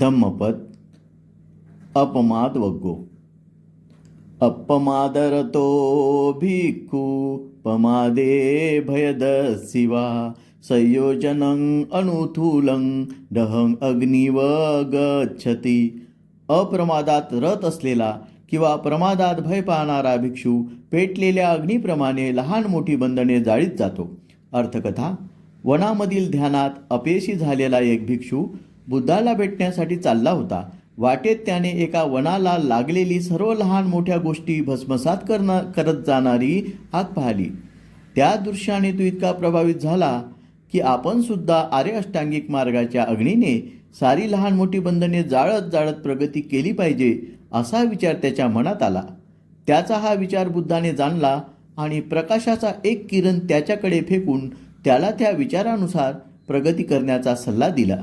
धम्मपद अपमाद वग्गो अपमादरतो भिक्खु पमादे भयदशिवा संयोजनं अनुथूलं डहं अग्निव गच्छती। अप्रमादात रत असलेला किंवा प्रमादात भय पाहणारा भिक्षू पेटलेल्या अग्नीप्रमाणे लहान मोठी बंधने जाळीत जातो. अर्थकथा वनामधील ध्यानात अपयशी झालेला एक भिक्षू बुद्धाला भेटण्यासाठी चालला होता. वाटेत त्याने एका वनाला लागलेली सर्व लहान मोठ्या गोष्टी भस्मसात करना करत जाणारी आग पाहिली. त्या दृश्याने तो इतका प्रभावित झाला की आपण सुद्धा आर्य अष्टांगिक मार्गाच्या अग्नीने सारी लहान मोठी बंधने जाळत जाळत प्रगती केली पाहिजे असा विचार त्याच्या मनात आला. त्याचा हा विचार बुद्धाने जाणला आणि प्रकाशाचा एक किरण त्याच्याकडे फेकून त्याला त्या विचारानुसार प्रगती करण्याचा सल्ला दिला.